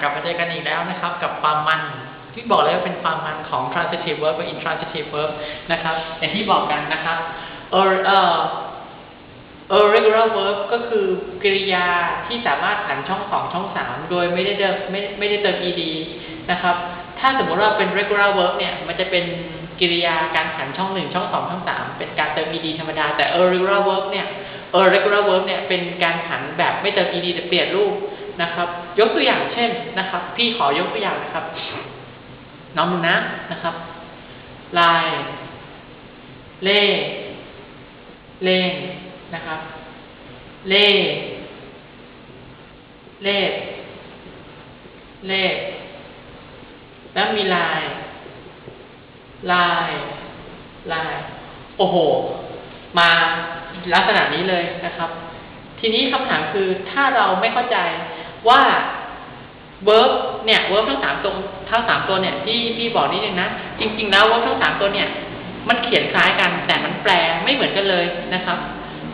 กลับมาเจอกันอีกแล้วนะครับ กับความมันที่บอกเลยว่าเป็นความมันของ transitive verb กับ intransitive verb นะครับ อย่างที่บอกกันนะครับ or เออ irregular verb ก็คือกริยาที่สามารถผันช่องสองช่องสามโดยไม่ได้เดิมไม่ไม่ได้เติม ed นะครับ ถ้าสมมติว่าเป็น regular verb เนี่ย มันจะเป็นกริยาการผันช่องหนึ่งช่องสองช่องสามเป็นการเติม ed ธรรมดา แต่ irregular verb เนี่ย irregular verb เนี่ยเป็นการผันแบบไม่เติม ed แต่เปลี่ยนรูป นะครับ ยกตัวอย่างเช่นนะครับ พี่ขอยกตัวอย่างนะครับ น้องดูนะนะครับ ลาย เล่ เล่งนะครับ เล่ เลขเลขแล้วมีลาย ลาย ลาย โอ้โห มาลักษณะนี้เลยนะครับ ทีนี้คำถามคือถ้าเราไม่เข้าใจ ว่า verb เนี่ย verb ทั้งสามตัวทั้งสามตัวเนี่ยที่พี่บอกนิดนึงนะจริงๆแล้ว verb ทั้งสามตัวเนี่ย มันเขียนคล้ายกัน แต่มันแปลไม่เหมือนกันเลยนะครับ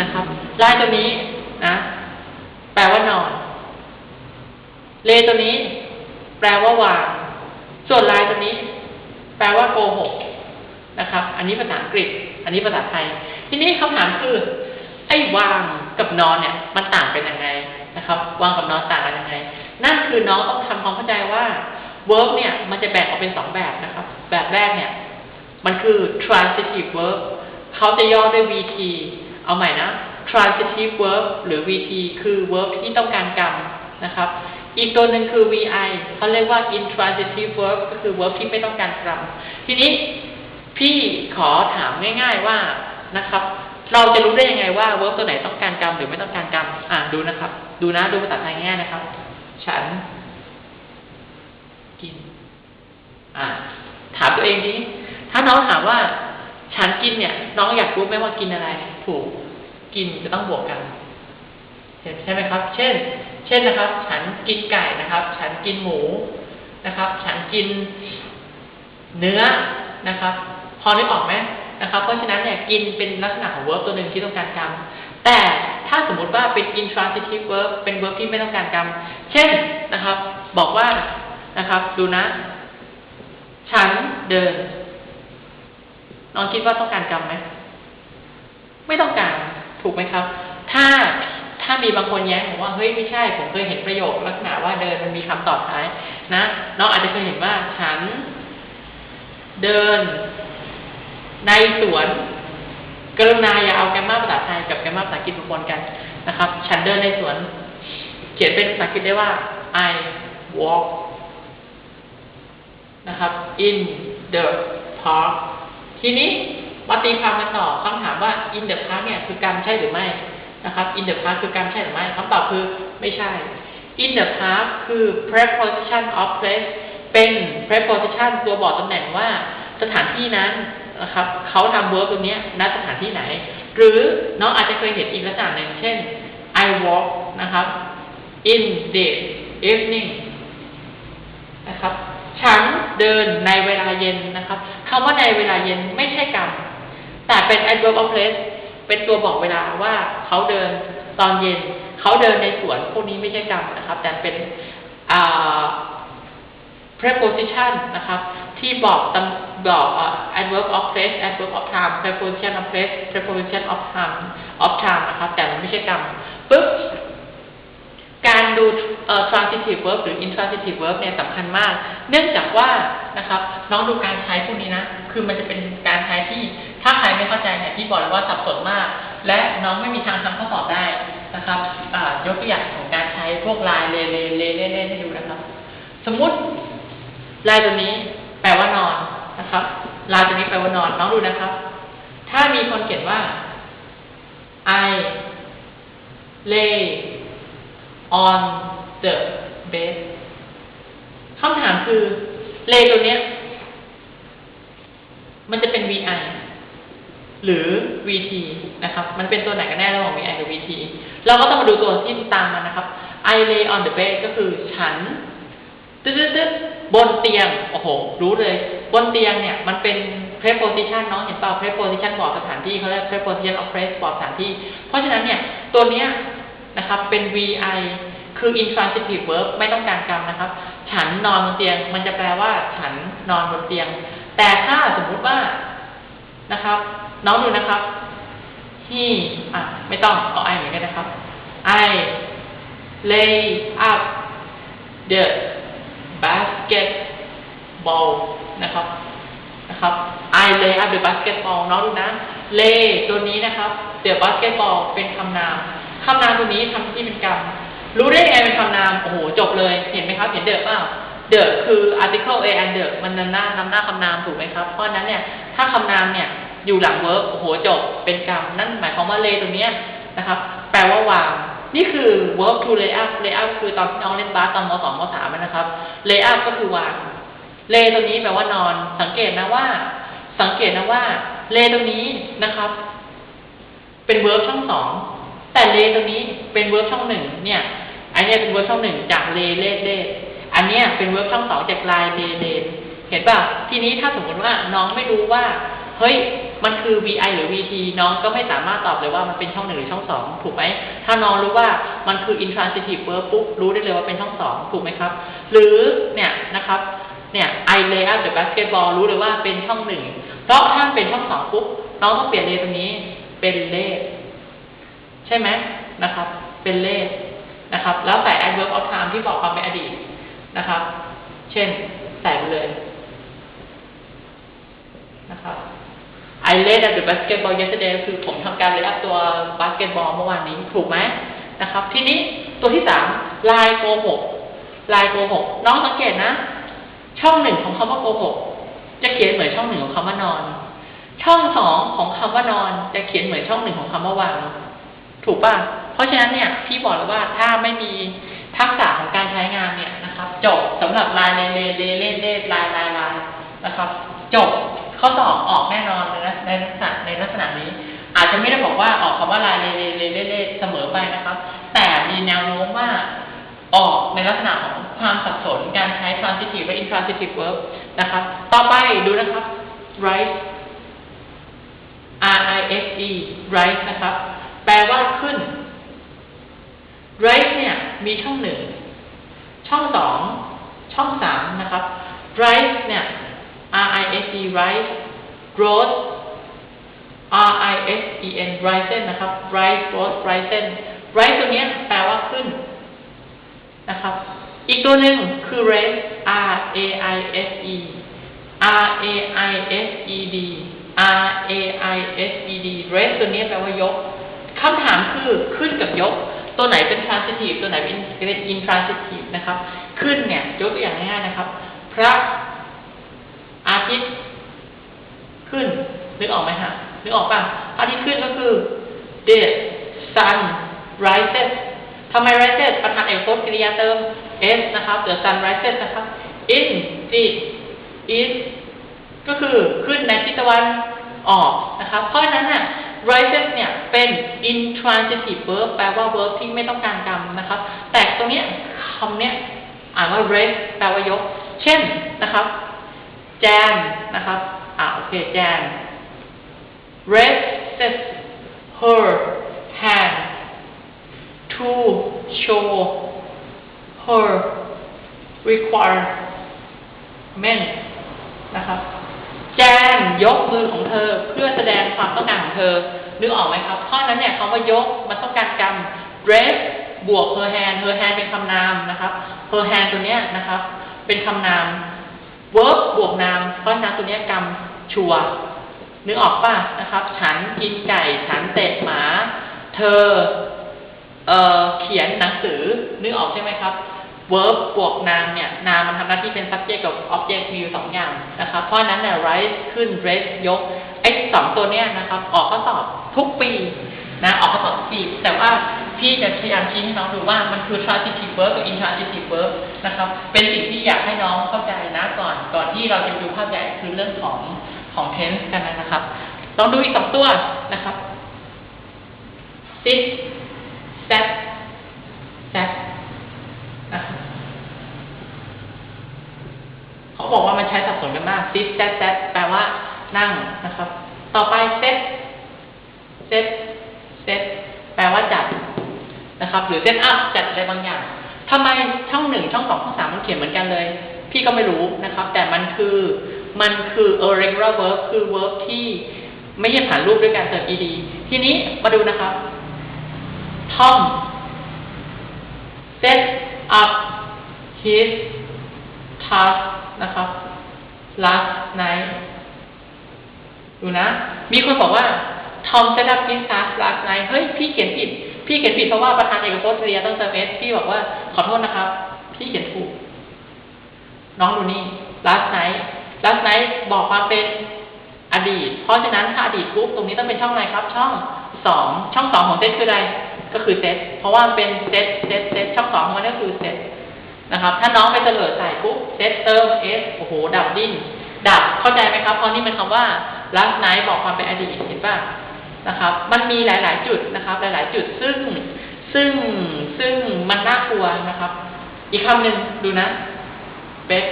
นะครับลายตัวนี้นะแปลว่านอน เลตัวนี้ แปลว่าวาง ส่วนลายตัวนี้ แปลว่าโกหกนะครับ อันนี้ภาษาอังกฤษ อันนี้ภาษาไทย ทีนี้คำถามคือ ไอ้วางกับนอนเนี่ย มันต่างเป็นยังไง นะครับวางกับนอนต่างกันยังไง นั่นคือน้องต้องทำความเข้าใจว่า verb เนี่ยมันจะแบ่งออกเป็นสองแบบนะครับ แบบแรกเนี่ย มันคือ transitive verb เขาจะย่อด้วย vt เอาใหม่นะ transitive verb หรือ vt คือ verb ที่ต้องการกรรมนะครับ อีกตัวหนึ่งคือ vi เขาเรียกว่า intransitive verb ก็คือ verb ที่ไม่ต้องการกรรม ทีนี้พี่ขอถามง่าย ๆว่านะครับ เราจะรู้ได้ยังไงว่า verb ตัวไหนต้องการกรรมหรือไม่ต้องการกรรม อ่าดูนะครับ ดูนะดูภาษาไทยง่ายนะครับ ฉัน กิน อ่า ถามตัวเองดิถ้าน้องถามว่า ฉันกินเนี่ย น้องอยากรู้ไหมว่ากินอะไร ถูก กินจะต้องบวกกันเห็นใช่ไหมครับ เช่น เช่นนะครับ ฉันกินไก่นะครับ ฉันกินหมูนะครับ ฉันกินเนื้อนะครับ พอนึกออกไหม นะครับเพราะฉะนั้นเนี่ยกินเป็นลักษณะของ verb ตัวหนึ่งที่ต้องการกรรม แต่ถ้าสมมุติว่าเป็น intransitive verb เป็น verb ที่ไม่ต้องการกรรม เช่นนะครับ บอกว่านะครับ ดูนะ ฉันเดิน น้องคิดว่าต้องการกรรมไหมไม่ต้องการถูกไหมครับ ถ้าถ้ามีบางคนแย้งผมว่าเฮ้ยไม่ใช่ ผมเคยเห็นประโยคลักษณะว่าเดินมันมีคำต่อท้าย นะน้องอาจจะเคยเห็นว่าฉัน เดิน ในสวน กรุณาอย่าเอาแกมมาภาษาไทยกับแกมมาภาษาอังกฤษมาปนกันนะครับ ฉันเดินในสวน เขียนเป็นภาษาอังกฤษได้ว่า I walk นะครับ in the park ทีนี้มาตีความกันต่อคำถามว่า in the park เนี่ยคือการใช่หรือไม่นะครับ in the park คือการใช่หรือไม่คำตอบคือไม่ใช่ in the park คือ preposition of place เป็น preposition ตัวบอกตำแหน่งว่าสถานที่นั้น นะครับเขาทำ verb ตรงนี้ณสถานที่ไหน หรือน้องอาจจะเคยเห็นอีกลักษณะหนึ่งเช่น I walk นะครับ in the evening นะครับฉันเดินในเวลาเย็นนะครับคำว่าในเวลาเย็นไม่ใช่กรรมแต่เป็น adverb of place เป็นตัวบอกเวลาว่าเขาเดินตอนเย็น เขาเดินในสวนพวกนี้ไม่ใช่กรรมนะครับ แต่เป็น preposition นะครับ ที่บอกตำ บอกอ่า adverb of place adverb of time preposition of place preposition of time of time นะครับ แต่มันไม่ใช่กรรมปึ๊บการดู transitive verb หรือ intransitive verb เนี่ยสำคัญมาก เนื่องจากว่านะครับ น้องดูการใช้พวกนี้นะ คือมันจะเป็นการใช้ที่ถ้าใครไม่เข้าใจเนี่ยที่บอกเลยว่าสับสนมาก และน้องไม่มีทางทำข้อสอบได้นะครับยกตัวอย่างของการใช้พวกลายเลเลเลเลเลให้ดูนะครับ สมมุติลายตัวนี้แปลว่านอน นะครับลายตัวนี้แปลว่านอนน้องดูนะครับ ถ้ามีคนเขียนว่า I lay on the bed คำถามคือ lay ตัวเนี้ย มันจะเป็น vi หรือ vt นะครับ มันเป็นตัวไหนกันแน่ระหว่าง vi กับ vt เราก็ต้องมาดูตัวที่ตามมันนะครับ I lay on the bed ก็คือฉันตึ๊ดตึ๊ดบนเตียง โอ้โห รู้เลย บนเตียงเนี่ยมันเป็น preposition น้องเห็นเปล่า preposition บอกสถานที่เขาเรียก preposition of place บอกสถานที่ เพราะฉะนั้นเนี่ยตัวเนี้ยนะครับเป็น vi คือ intransitive verb ไม่ต้องการกรรมนะครับ ฉันนอนบนเตียง มันจะแปลว่าฉันนอนบนเตียง แต่ถ้าสมมุติว่านะครับ น้องดูนะครับ he อะไม่ต้องเอาไอเหมือนกันนะครับ I lay up the basketball นะครับนะครับ I lay up the basketball น้องดูนะ lay ตัวนี้นะครับ the basketball เป็นคำนามคำนามตัวนี้ทำที่เป็นกรรม รู้ได้ไงเป็นคำนาม โอ้โห จบเลย เห็นไหมครับ เห็นเดอะเปล่าเดอะคือ article a and the มันนำหน้านำหน้าคำนามถูกไหมครับ เพราะฉะนั้นเนี่ย ถ้าคำนามเนี่ย อยู่หลัง verb โอ้โห จบ เป็นกรรม นั่นหมายความว่า lay ตัวเนี้ยนะครับ แปลว่าวาง นี่คือ verb to lay up lay up คือตอนที่น้องเล่นบาสตอนม .2 ม .3 นะครับ lay up ก็คือวาง เลตัวนี้แปลว่านอน สังเกตนะว่า สังเกตนะว่า เลตัวนี้นะครับ เป็นเวิร์บช่องสองแต่เลตัวนี้เป็นเวิร์บช่องหนึ่งเนี่ยอันเนี้ยเป็นเวิร์บช่องหนึ่งจากเลเลเลอันเนี้ยเป็นเวิร์บช่องสองจากลายเลเลเห็นป่ะทีนี้ถ้าสมมติว่าน้องไม่รู้ว่าเฮ้ยมันคือ vi หรือ vt น้องก็ไม่สามารถตอบเลยว่ามันเป็นช่องหนึ่งหรือช่องสองถูกไหมถ้าน้องรู้ว่ามันคือ intransitive verb ปุ๊บรู้ได้เลยว่าเป็นช่องสองถูกไหมครับ หรือเนี่ยนะครับ เนี่ย I lay up the basketball รู้เลยว่าเป็นช่องหนึ่ง เพราะถ้าเป็นช่องสองปุ๊บน้องต้องเปลี่ยนเลตรงนี้เป็นเลขใช่ไหมนะครับ เป็นเลขนะครับ แล้วใส่ adverb of time ที่บอกความเป็นอดีตนะครับ เช่นใส่ไปเลยนะครับ I laid up the basketball yesterday คือผมทำการ lay up ตัว basketball เมื่อวานนี้ถูกไหมนะครับ ทีนี้ตัวที่สามลายโกหกลายโกหกน้องสังเกตนะ ช่องหนึ่งของคำว่าโกหกจะเขียนเหมือนช่องหนึ่งของคำว่านอน ช่องสองของคำว่านอน จะเขียนเหมือนช่องหนึ่งของคำว่าวางถูกป่ะ เพราะฉะนั้นเนี่ยพี่บอกเลยว่าถ้าไม่มีทักษะของการใช้งานเนี่ยนะครับ จบสำหรับลายเลเลเลเลเลลายลายลายนะครับ จบข้อสอบออกแน่นอนเลยนในลักษณะในลักษณะนี้ อาจจะไม่ได้บอกว่าออกคำว่าลายเลเลเลเลเลเสมอไปนะครับ แต่มีแนวโน้มว่าออกในลักษณะของ ความสับสนการใช้ transitive และ intransitive verb นะครับต่อไปดูนะครับ rise R I S E rise นะครับ แปลว่าขึ้น rise เนี่ย มีช่องหนึ่ง ช่องสอง ช่องสามนะครับ rise เนี่ย R I S E rise rose R I S E N risen นะครับ rise rose risen rise ตัวเนี้ยแปลว่าขึ้นนะครับ อีกตัวหนึ่งคือ raise R A I S E R A I S E D R A I S E D raise ตัวนี้แปลว่ายกคำถามคือขึ้นกับยก ตัวไหนเป็น transitive ตัวไหนเป็นเป็น intransitive นะครับ ขึ้นเนี่ยยกตัวอย่างง่ายๆนะครับ พระอาทิตย์ขึ้นนึกออกไหมฮะนึกออกป่ะพระอาทิตย์ขึ้นก็คือ the sun rises ทำไม rises ประธานเอกพจน์กริยาเติม s นะครับ the sun rises นะครับ in the east ก็คือขึ้นในทิศตะวันออกนะครับ เพราะฉะนั้นน่ะ rises เนี่ยเป็น intransitive verb แปลว่า verb ที่ไม่ต้องการกรรมนะครับ แต่ตรงเนี้ยคำเนี้ยอ่านว่า raise แปลว่ายก เช่นนะครับแจนนะครับ อ่าโอเคแจน raises her hand to show her requirement นะครับแจนยกมือของเธอเพื่อแสดงความต้องการของเธอ นึกออกไหมครับ เพราะฉะนั้นเนี่ยคำว่ายกมันต้องการกรรม raise บวก her hand her hand เป็นคำนามนะครับ her hand ตัวเนี้ยนะครับ เป็นคำนาม verb บวกนาม เพราะนั้นตัวเนี้ยกรรมชัวนึกออกป่ะนะครับ ฉันกินไก่ ฉันเตะหมา เธอ เอ่อ ขียนหนังสือนึกออกใช่ไหมครับ verb บวกนามเนี่ย นามมันทำหน้าที่เป็น subject กับ object มีอยู่สองอย่างนะครับ เพราะนั้นเนี่ย rise ขึ้น raise ยกไอ้สองตัวเนี้ยนะครับ ออกข้อสอบทุกปีนะออกข้อสอบปี แต่ว่าพี่จะพยายามชี้ให้น้องดูว่ามันคือ transitive verb กับ intransitive verb นะครับ เป็นสิ่งที่อยากให้น้องเข้าใจนะก่อนก่อนที่เราจะดูภาพใหญ่คือเรื่องของของ tense กันนะครับลองดูอีกสองตัวนะครับ sit sat sat นะครับเขาบอกว่ามันใช้ สับสนกันมาก sit sat sat แปลว่านั่งนะครับ ต่อไป set set set แปลว่าจัดนะครับ หรือ set up จัดอะไรบางอย่างทำไมช่องหนึ่งช่องสองช่องสามมันเขียนเหมือนกันเลย พี่ก็ไม่รู้นะครับ แต่มันคือมันคือ irregular verb คือ verb ที่ไม่ใช่ผ่านรูปด้วยการเติม ed ทีนี้มาดูนะครับ Tom set up his task นะครับ last night ดูนะ มีคนบอกว่า Tom set up his task last night เฮ้ย พี่เขียนผิด พี่เขียนผิดเพราะว่าประธานเอกพจน์เรียนต้องเติม s พี่บอกว่าขอโทษนะครับ พี่เขียนถูก น้องดูนี่ last night last night บอกความเป็นอดีต เพราะฉะนั้นถ้าอดีตปุ๊บตรงนี้ต้องเป็นช่องอะไรครับ ช่องสอง ช่องสองของเซตคืออะไร ก็คือเซต เพราะว่าเป็นเซต เซต เซต ช่องสองของมันก็คือเซต นะครับ ถ้าน้องไปเฉลยใส่ปุ๊บเซตเติม s โอ้โห ดับดิ้น ดับเข้าใจไหมครับ เพราะนี่เป็นคำว่า last night บอกความเป็นอดีตเห็นป่ะนะครับ มันมีหลาย ๆ จุดนะครับ หลาย ๆ จุดซึ่งซึ่งซึ่งมันน่ากลัวนะครับ อีกคำหนึ่งดูนะ bet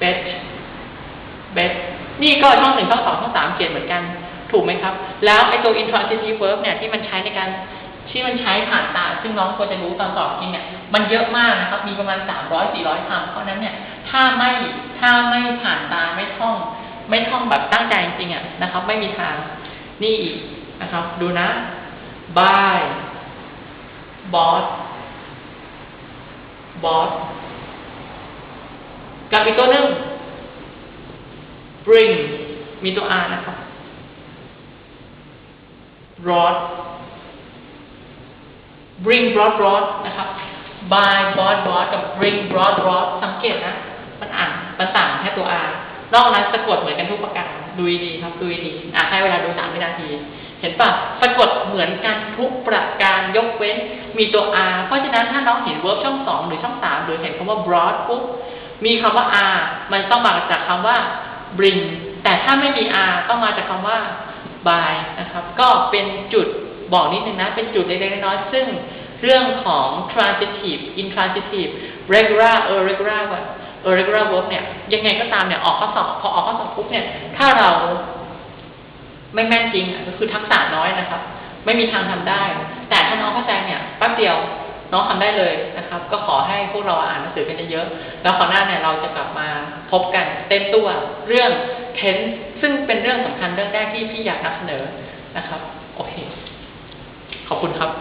bet bet นี่ก็ช่องหนึ่งช่องสองช่องสามเขียนเหมือนกัน ถูกไหมครับ แล้วไอ้ตัว intransitive verb เนี่ยที่มันใช้ในการ ที่มันใช้ผ่านตา ซึ่งน้องควรจะรู้ตอนสอบจริงเนี่ยมันเยอะมากนะครับ มีประมาณสามร้อยสี่ร้อยคำเพราะนั้นเนี่ยถ้าไม่ถ้าไม่ผ่านตาไม่ท่อง ไม่ท่องแบบตั้งใจจริงๆอะนะครับ ไม่มีทางนี่อีกนะครับ ดูนะ by boss boss กับอีกตัวหนึ่ง bring มีตัว R นะครับ rod bring broad broad นะครับ by broad broad กับ bring broad broad สังเกตนะ มันอ่านมันต่างแค่ตัว R นอกนั้นสะกดเหมือนกันทุกประการดูดีครับดูดีอะให้เวลาดูสามวินาที เห็นปะสะกดเหมือนกันทุกประการยกเว้นมีตัว R เพราะฉะนั้นถ้าน้องเห็น verb ช่องสองหรือช่องสามหรือเห็นคำว่า broad ปุ๊บมีคำว่า R มันต้องมาจากคำว่า bring แต่ถ้าไม่มี R ต้องมาจากคำว่า by นะครับ ก็เป็นจุด บอกนิดนึงนะ เป็นจุดเล็กๆน้อยๆซึ่งเรื่องของ transitive intransitive regular irregular irregular verb เนี่ย ยังไงก็ตามเนี่ย ออกข้อสอบพอออกข้อสอบปุ๊บเนี่ย ถ้าเราไม่แม่นจริงอะก็คือทักษะน้อยนะครับ ไม่มีทางทำได้ แต่ถ้าน้องเข้าใจเนี่ยแป๊บเดียวน้องทำได้เลยนะครับ ก็ขอให้พวกเราอ่านหนังสือกันเยอะๆแล้วขอหน้าเนี่ยเราจะกลับมาพบกันเต็มตัวเรื่อง tense ซึ่งเป็นเรื่องสำคัญเรื่องแรกที่พี่อยากนำเสนอนะครับ โอเค ขอบคุณครับ